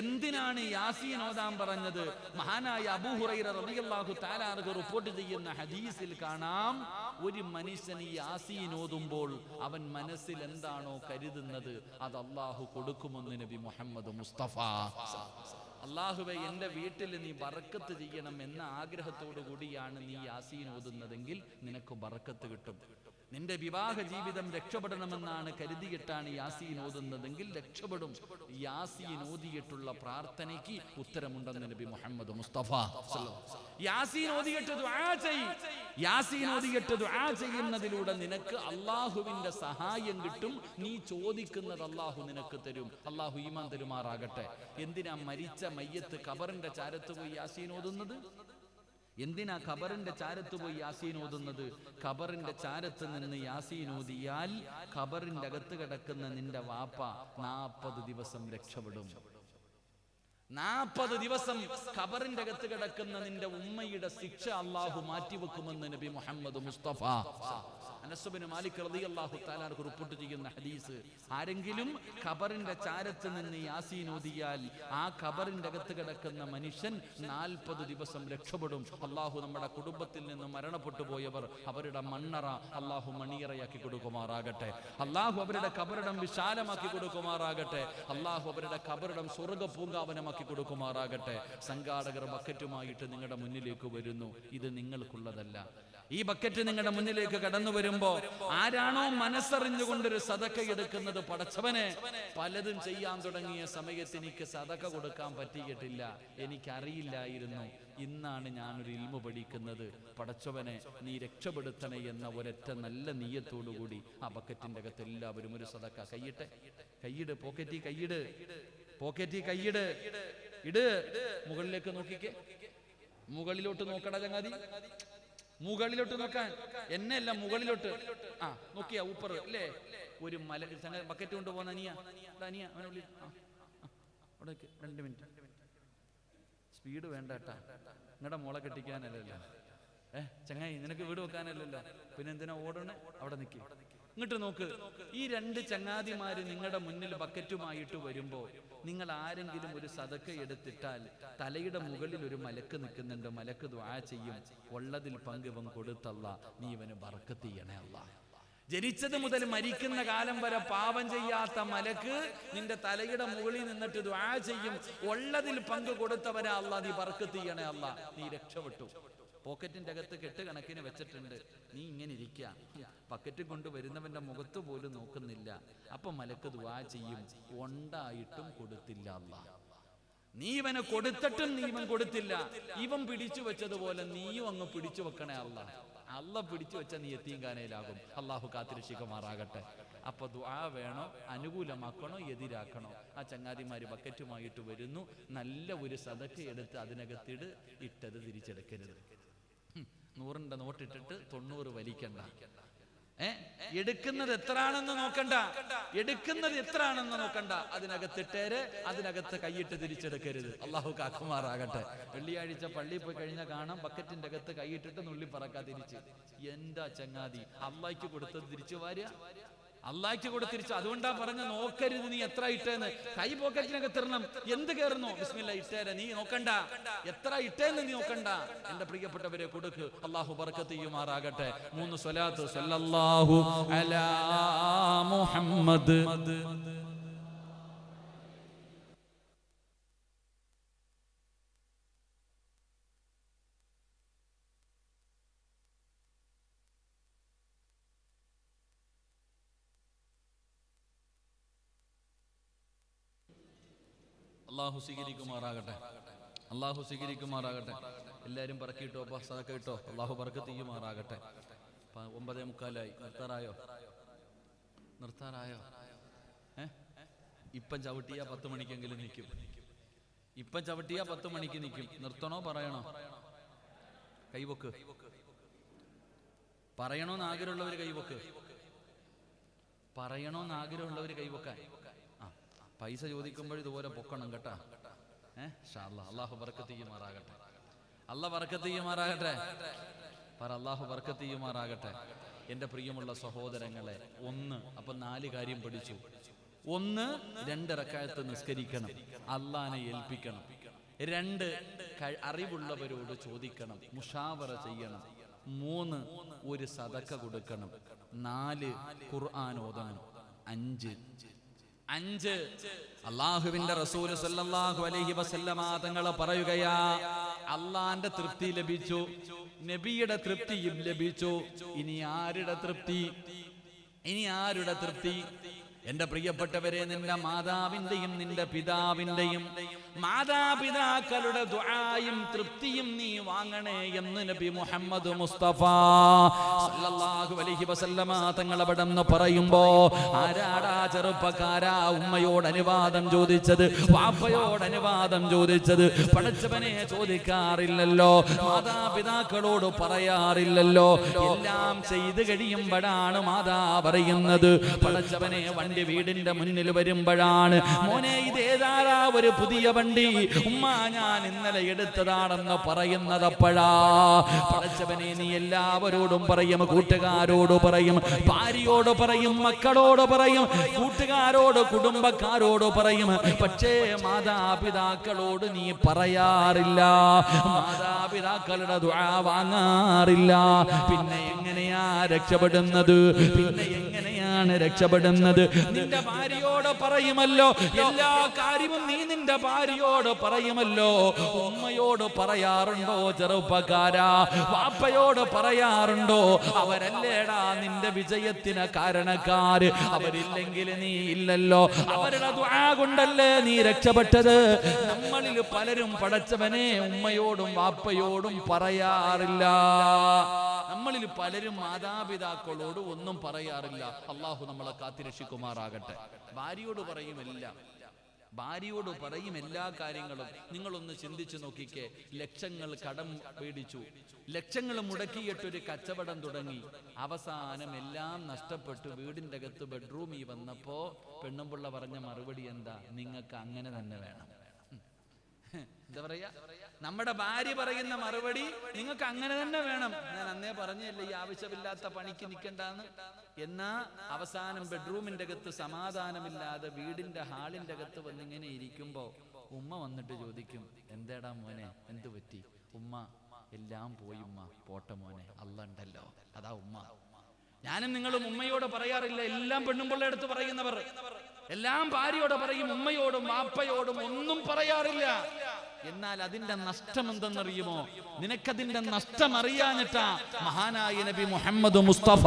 എന്തിനാണ് യാസീൻ ഓതാൻ പറഞ്ഞത്? മഹാനായ അബൂഹുറൈറ റളിയല്ലാഹു തആലാർക്ക് റിപ്പോർട്ട് ചെയ്യുന്ന ഹദീസിൽ കാണാം ഒരു മനുഷ്യൻ ഈ യാസീൻ ഓതുമ്പോൾ അവൻ മനസ്സിൽ എന്താണോ കരുതുന്നത് അത് അള്ളാഹു കൊടുക്കുമെന്ന് നബി മുഹമ്മദ് മുസ്തഫ. അള്ളാഹുവെ എന്റെ വീട്ടിൽ നീ ബറക്കത്ത് ചെയ്യണം എന്ന ആഗ്രഹത്തോടു കൂടിയാണ് നീ യാസീൻ ഓതുന്നതെങ്കിൽ നിനക്ക് ബറക്കത്ത് കിട്ടും. നിന്റെ വിവാഹ ജീവിതം രക്ഷപ്പെടണമെന്നാണ് കരുതിയിട്ടാണ് യാസീൻ ഓതുന്നതെങ്കിൽ രക്ഷപ്പെടും. യാസീൻ ഓതിയിട്ടുള്ള പ്രാർത്ഥനയ്ക്ക് ഉത്തരമുണ്ടെന്ന് നബി മുഹമ്മദ് മുസ്തഫ യാസീൻ ഓതിയിട്ട് യാസീൻ ഓതിയിട്ട് ദുആ ചെയ്യുന്നതിലൂടെ നിനക്ക് അള്ളാഹുവിന്റെ സഹായം കിട്ടും. നീ ചോദിക്കുന്നത് അള്ളാഹു നിനക്ക് തരും. അള്ളാഹു ഈമാൻ തരുമാറാകട്ടെ. എന്തിനാ മരിച്ച മയ്യത്ത് കബറിന്റെ ചാരത്ത് പോയി യാസീൻ ഓതുന്നത്? എന്തിനാ ഖബറിന്റെ ചാരത്ത് പോയി യാസീൻ ഓതുന്നത്? ഖബറിന്റെ ചാരത്ത് നിന്ന് യാസീൻ ഓതിയാൽ ഖബറിന്റെ അകത്ത് കിടക്കുന്ന നിന്റെ വാപ്പ നാൽപ്പത് ദിവസം രക്ഷപ്പെടും. നാൽപ്പത് ദിവസം ഖബറിന്റെ അകത്ത് കിടക്കുന്ന നിന്റെ ഉമ്മയുടെ ശിക്ഷ അള്ളാഹു മാറ്റിവെക്കുമെന്ന് നബി മുഹമ്മദ് മുസ്തഫ അനസുബിന് മാലിക് റതി അള്ളാഹു താലാർക്ക് റിപ്പോർട്ട് ചെയ്യുന്ന ഹദീസ് ആരെങ്കിലും ഖബറിന്റെ ചാരത്ത് നിന്ന് യാസീൻ ഓതിയാൽ ആ ഖബറിന്റെ അകത്ത് കിടക്കുന്ന മനുഷ്യൻ നാൽപ്പത് ദിവസം രക്ഷപ്പെടും. അള്ളാഹു നമ്മുടെ കുടുംബത്തിൽ നിന്ന് മരണപ്പെട്ടു പോയവർ അവരുടെ മണ്ണറ അള്ളാഹു മണിയറയാക്കി കൊടുക്കുമാറാകട്ടെ. അള്ളാഹു അവരുടെ കബറിടം വിശാലമാക്കി കൊടുക്കുമാറാകട്ടെ. അള്ളാഹു അവരുടെ കബറിടം സ്വർഗ പൂങ്കാവനമാക്കി കൊടുക്കുമാറാകട്ടെ. സംഘാടകർ ബക്കറ്റുമായിട്ട് നിങ്ങളുടെ മുന്നിലേക്ക് വരുന്നു. ഇത് നിങ്ങൾക്കുള്ളതല്ല. ഈ ബക്കറ്റ് നിങ്ങളുടെ മുന്നിലേക്ക് കടന്നു വരുമ്പോ ആരാണോ മനസ്സറിഞ്ഞുകൊണ്ടൊരു സതക്ക എടുക്കുന്നത് പടച്ചവനെ പലതും ചെയ്യാൻ തുടങ്ങിയ സമയത്ത് എനിക്ക് സതക്ക കൊടുക്കാൻ പറ്റിയിട്ടില്ല. എനിക്കറിയില്ലായിരുന്നു. ഇന്നാണ് ഞാനൊരു ഇൽമ പഠിക്കുന്നത്. പടച്ചവനെ നീ രക്ഷപ്പെടുത്തണേ എന്ന ഒരൊറ്റ നല്ല നീയത്തോടുകൂടി ആ ബക്കറ്റിന്റെ അകത്ത് എല്ലാവരും ഒരു സതക്ക കൈയിട്ടെ. കൈയിട് പോക്കറ്റി കൈയിട്. പോക്കറ്റി കൈയിട്. ഇട്. മുകളിലേക്ക് നോക്കിക്കേ. മുകളിലോട്ട് നോക്കട ചങ്ങാതി. മുകളിലോട്ട് നോക്കാൻ. എന്നെ അല്ല മുകളിലോട്ട്. ആ നോക്കിയാ ഊപ്പർ അല്ലേ ഒരു മല ബക്കറ്റ് കൊണ്ട് പോകുന്ന അനിയ. അനിയ അവനെ വിളി ആ, ആ, അവിടെ രണ്ട് മിനിറ്റ്. സ്പീഡ് വേണ്ട കേട്ടാ. നിങ്ങളുടെ മോളെ കെട്ടിക്കാനല്ലല്ലോ. ഏ ചങ്ങായി നിനക്ക് വീട് വെക്കാനല്ലല്ലോ. പിന്നെ എന്തിനാ ഓടണേ? അവിടെ നിൽക്കി ഇങ്ങോട്ട് നോക്ക്. ഈ രണ്ട് ചങ്ങാതിമാര് നിങ്ങളുടെ മുന്നിൽ ബക്കറ്റുമായിട്ട് വരുമ്പോ നിങ്ങൾ ആരെങ്കിലും ഒരു സതക്ക എടുത്തിട്ടാൽ തലയുടെ മുകളിൽ ഒരു മലക്ക് നിൽക്കുന്നുണ്ട്. മലക്ക് ദ്വാ ചെയ്യും. ഉള്ളതിൽ പങ്കുവൻ കൊടുത്തല്ല. നീ ഇവന് ബർക്കത്ത് ചെയ്യണേ അല്ല. ജനിച്ചത് മുതൽ മരിക്കുന്ന കാലം വരെ പാപം ചെയ്യാത്ത മലക്ക് നിന്റെ തലയുടെ മുകളിൽ നിന്നിട്ട് ദ്വാ ചെയ്യും. ഉള്ളതിൽ പങ്ക് കൊടുത്തവരെ അല്ല നീ ബർക്കത്ത് ചെയ്യണേ അല്ല. നീ രക്ഷപ്പെട്ടു. പോക്കറ്റിന്റെ അകത്ത് കെട്ട് കണക്കിന് വെച്ചിട്ടുണ്ട്. നീ ഇങ്ങനെ ഇരിക്കുക പക്കറ്റ് കൊണ്ട് വരുന്നവന്റെ മുഖത്ത് പോലും നോക്കുന്നില്ല. അപ്പൊ മലക്ക് ദുവാ ചെയ്യും. ഉണ്ടായിട്ടും കൊടുത്തില്ല അല്ല നീ ഇവന് കൊടുത്തിട്ടും നീ ഇവൻ കൊടുത്തില്ല. ഇവൻ പിടിച്ചു വെച്ചതുപോലെ നീയും അങ്ങ് പിടിച്ചു വെക്കണേ അല്ല അല്ല പിടിച്ചു വെച്ച നീ എത്തിയും കാനയിലാകും അള്ളാഹു കാത്തിരക്ഷിക്കുമാറാകട്ടെ. അപ്പൊ ദുആ വേണോ? അനുകൂലമാക്കണോ? എതിരാക്കണോ? ആ ചങ്ങാതിമാര് ബക്കറ്റുമായിട്ട് വരുന്നു. നല്ല ഒരു സതക്ക എടുത്ത് അതിനകത്തിട് ഇട്ടത് തിരിച്ചെടുക്കരുത്. നൂറിന്റെ നോട്ടിട്ടിട്ട് തൊണ്ണൂറ് വലിക്കണ്ട. ഏ? എടുക്കുന്നത് എത്രയാണെന്ന് നോക്കണ്ട. എടുക്കുന്നത് എത്രയാണെന്ന് നോക്കണ്ട. അതിനകത്തിട്ടേര് അതിനകത്ത് കൈയിട്ട് തിരിച്ചെടുക്കരുത്. അള്ളാഹു കാക്കുമാറാകട്ടെ. വെള്ളിയാഴ്ച പള്ളിയിൽ പോയി കഴിഞ്ഞാൽ കാണാം. ബക്കറ്റിന്റെ അകത്ത് കൈയിട്ടിട്ട് നുള്ളി പറക്കാ തിരിച്ച്. എന്താ ചങ്ങാതി? അള്ളാഹ്ക്ക് കൊടുത്തത് തിരിച്ചു വാരുക അള്ളാഹ്ക്ക് കൂടെ തിരിച്ചു അതുകൊണ്ടാ പറഞ്ഞ നോക്കരുത് നീ എത്ര ഇട്ടേന്ന്. കൈ പോക്കറ്റിനൊക്കെ തരണം. എന്ത് കയറുന്നു? ബിസ്മില്ല ഇട്ടേരെ. നീ നോക്കണ്ട. എത്ര ഇട്ടേന്ന് നീ നോക്കണ്ട. എന്റെ പ്രിയപ്പെട്ടവരെ കൊടുക്ക്. അള്ളാഹു ബർക്കത്ത് ചെയ്യുമാറാകട്ടെ മൂന്ന് സ്വലാത്ത്. സല്ലല്ലാഹു അലാ മുഹമ്മദ് അള്ളാഹു സ്വീകരിക്കുമാറാകട്ടെ. അള്ളാഹു സ്വീകരിക്കുമാറാകട്ടെ. എല്ലാവരും പറക്കിയിട്ടോ സദക്ക ഇട്ടോ അള്ളാഹു പറക്ക് തീയുമാറാകട്ടെ ഒമ്പതേ മുക്കാലായി. നിർത്താറായോ? നിർത്താറായോ? ഏ? ഇപ്പം ചവിട്ടിയാ പത്ത് മണിക്കെങ്കിലും നിൽക്കും. ഇപ്പം ചവിട്ടിയാ പത്ത് മണിക്ക് നിൽക്കും. നിർത്തണോ പറയണോ? കൈവക്ക്. പറയണോന്ന് ആഗ്രഹമുള്ളവർ കൈവക്ക്. പറയണോന്ന് ആഗ്രഹമുള്ളവർ കൈവക്കാൻ. പൈസ ചോദിക്കുമ്പോൾ ഇതുപോലെ പൊക്കണം കേട്ടാ. ഏഹ് അള്ളാഹു ബർക്കത്ത് ചെയ്യുമാറാകട്ടെ. അല്ല ബർക്കത്ത് ചെയ്യുമാറാകട്ടെ. പറ അള്ളാഹു ബർക്കത്ത് ചെയ്യുമാറാകട്ടെ. എന്റെ പ്രിയമുള്ള സഹോദരങ്ങളെ ഒന്ന് അപ്പൊ നാല് കാര്യം പഠിച്ചു. ഒന്ന് രണ്ട് റക്കായത്ത് നിസ്കരിക്കണം. അള്ളാനെ ഏൽപ്പിക്കണം. രണ്ട് അറിവുള്ളവരോട് ചോദിക്കണം. മുഷാവറ ചെയ്യണം. മൂന്ന് ഒരു സതക്ക കൊടുക്കണം. നാല് ഖുർആൻ ഓതണം. അഞ്ച് അഞ്ച് അള്ളാഹുവിന്റെ റസൂൽ സല്ലല്ലാഹു അലൈഹി വസല്ലമ തങ്ങൾ പറയുകയാ അള്ളാന്റെ തൃപ്തി ലഭിച്ചു നബിയുടെ തൃപ്തിയും ലഭിച്ചു. ഇനി ആരുടെ തൃപ്തി? ഇനി ആരുടെ തൃപ്തി? എന്റെ പ്രിയപ്പെട്ടവരെ നിന്റെ മാതാവിന്റെയും നിന്റെ പിതാവിന്റെയും മാതാപിതാക്കളുടെ ദുആയും തൃപ്തിയും നീ വാങ്ങണേ എന്ന് നബി മുഹമ്മദ് മുസ്തഫ സല്ലല്ലാഹു അലൈഹി വസല്ലമ തങ്ങൾ അവിടെ പറയുമ്പോ ആരാടാ ചെറുപ്പക്കാരാ? ഉമ്മയോട് അനുവാദം ചോദിച്ചത് വാപ്പയോട് അനുവാദം ചോദിച്ചത് പഠിച്ചവനെ ചോദിക്കാറില്ലല്ലോ മാതാപിതാക്കളോട് പറയാറില്ലല്ലോ എല്ലാം ചെയ്ത് കഴിയുമ്പോഴാണ് മാതാ പറയുന്നത്. പഠിച്ചവനെ വണ്ടി വീടിന്റെ മുന്നിൽ വരുമ്പോഴാണ്. മോനെ ഇതേതാരാ ഒരു പുതിയ വണ്ടി ഉമ്മ ഞാൻ ഇന്നലെ എടുത്തതാണെന്ന് പറയുന്നത് അപ്പോഴാ. പഠിച്ചവനെ നീ എല്ലാവരോടും പറയും കൂട്ടുകാരോട് പറയും ഭാര്യയോട് പറയും മക്കളോട് പറയും കൂട്ടുകാരോട് കുടുംബക്കാരോട് പറയും. പക്ഷേ മാതാപിതാക്കളോട് നീ പറയാറില്ല. മാതാപിതാക്കളുടെ വാങ്ങാറില്ല. പിന്നെ എങ്ങനെയാ രക്ഷപ്പെടുന്നത്? പിന്നെ എങ്ങനെയാണ് രക്ഷപ്പെടുന്നത്. നിന്റെ ഭാര്യയോട് പറയുമല്ലോ. എല്ലാ കാര്യവും നീ നിന്റെ ഭാര്യയോട് പറയുമല്ലോ. ഉമ്മയോട് പറയാറുണ്ടോ ചെറുപ്പക്കാരാ? വാപ്പയോട് പറയാറുണ്ടോ? അവരല്ലേടാ നിന്റെ വിജയത്തിന് കാരണക്കാര്. അവരില്ലെങ്കിൽ നീ ഇല്ലല്ലോ. അവരുടെ ദുആ കൊണ്ടല്ലേ നീ രക്ഷപ്പെട്ടത്? നമ്മളിൽ പലരും പടച്ചവനെ ഉമ്മയോടും വാപ്പയോടും പറയാറില്ല. നമ്മളിൽ പലരും മാതാപിതാക്കളോട് ഒന്നും പറയാറില്ല. അള്ളാഹു നമ്മളെ കാത്തിരക്ഷിക്കുമാറാകട്ടെ. ഭാര്യയോട് പറയുമല്ല ഭാര്യയോട് പറയും എല്ലാ കാര്യങ്ങളും. നിങ്ങളൊന്ന് ചിന്തിച്ചു നോക്കിക്കേ. ലക്ഷങ്ങൾ കടം പേടിച്ചു ലക്ഷങ്ങൾ മുടക്കിയിട്ടൊരു കച്ചവടം തുടങ്ങി. അവസാനം എല്ലാം നഷ്ടപ്പെട്ടു. വീടിന്റെ അകത്ത് ബെഡ്റൂമിൽ വന്നപ്പോ പെണ്ണുമ്പിള്ള പറഞ്ഞ മറുപടി എന്താ? നിങ്ങൾക്ക് അങ്ങനെ തന്നെ വേണം. എന്താ പറയാ? നമ്മുടെ ഭാര്യ പറയുന്ന മറുപടി നിങ്ങൾക്ക് അങ്ങനെ തന്നെ വേണം. ഞാൻ അന്നേ പറഞ്ഞല്ലേ ഈ ആവശ്യമില്ലാത്ത പണിക്ക് നിൽക്കണ്ടെന്ന്. എന്നാ അവസാനം ബെഡ്റൂമിന്റെ അകത്ത് സമാധാനമില്ലാതെ വീടിന്റെ ഹാളിന്റെ അകത്ത് വന്നിങ്ങനെ ഇരിക്കുമ്പോ ഉമ്മ വന്നിട്ട് ചോദിക്കും എന്തേടാ മോനെ എന്തു പറ്റി? ഉമ്മ എല്ലാം പോയി ഉമ്മ പോട്ടെ മോനെ അല്ല ഉണ്ടല്ലോ. അതാ ഉമ്മ. ഞാനും നിങ്ങളും ഉമ്മയോട് പറയാറില്ല. എല്ലാം പെണ്ണുമ്പിള്ള എടുത്ത് പറയുന്നവർ. എല്ലാം ഭാര്യയോട് പറയും ഉമ്മയോടും വാപ്പയോടും ഒന്നും പറയാറില്ല. എന്നാൽ അതിന്റെ നഷ്ടം എന്തെന്നറിയുമോ? നിനക്കതിന്റെ നഷ്ടം അറിയാനിട്ടാ മഹാനായ നബി മുഹമ്മദ് മുസ്തഫ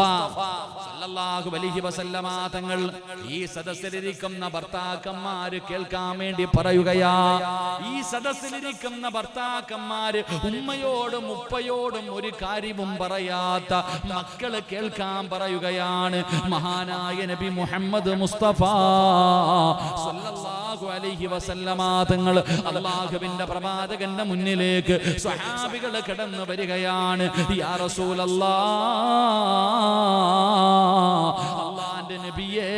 സല്ലല്ലാഹു അലൈഹി വസല്ലമ തങ്ങൾ ഈ സദസ്സിലിരിക്കുന്ന ഭർത്താക്കന്മാര് കേൾക്കാൻ വേണ്ടി പറയുകയാ. ഈ സദസ്സിലിരിക്കുന്ന ഭർത്താക്കന്മാര് ഉമ്മയോടും ഉപ്പയോടും ഒരു കാര്യവും പറയാത്ത മക്കൾ കേൾക്കാൻ പറയുകയാണ്. മഹാനായ നബി മുഹമ്മദ് മുസ്തഫ. അലൈഹി മുന്നിലേക്ക് സ്വഹാബികൾ കിടന്നു വരികയാണ്. യാ നബിയേ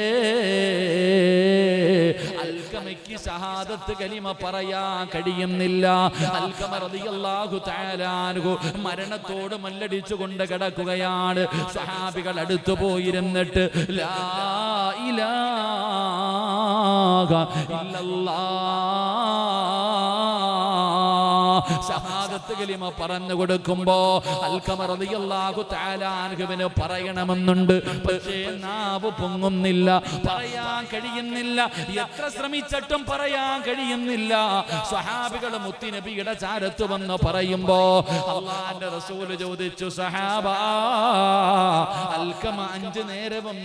ഷഹാദത്ത് കലിമ പറയാൻ കഴിയുന്നില്ല. മരണത്തോട് മല്ലടിച്ചു കൊണ്ട് കിടക്കുകയാണ്. സഹാബികൾ അടുത്തു പോയിരുന്നിട്ട് ലാ ഇലാഹ കലിമ പറഞ്ഞു കൊടുക്കുമ്പോ അൽക്കമ റളിയല്ലാഹു തആല അൻഹുവിന് പറയണമെന്നുണ്ട്. പക്ഷേ നാവ് പൊങ്ങുന്നില്ല പറയാൻ കഴിയുന്നില്ല എത്ര ശ്രമിച്ചിട്ടും പറയാൻ കഴിയുന്നില്ല. സഹാബികൾ മുത്തിനബിയുടെ ചാരത്ത് വന്ന് പറയുമ്പോ അള്ളാന്റെ റസൂൽ ചോദിച്ചു സഹാബ അൽക്കമ അഞ്ചു നേരവും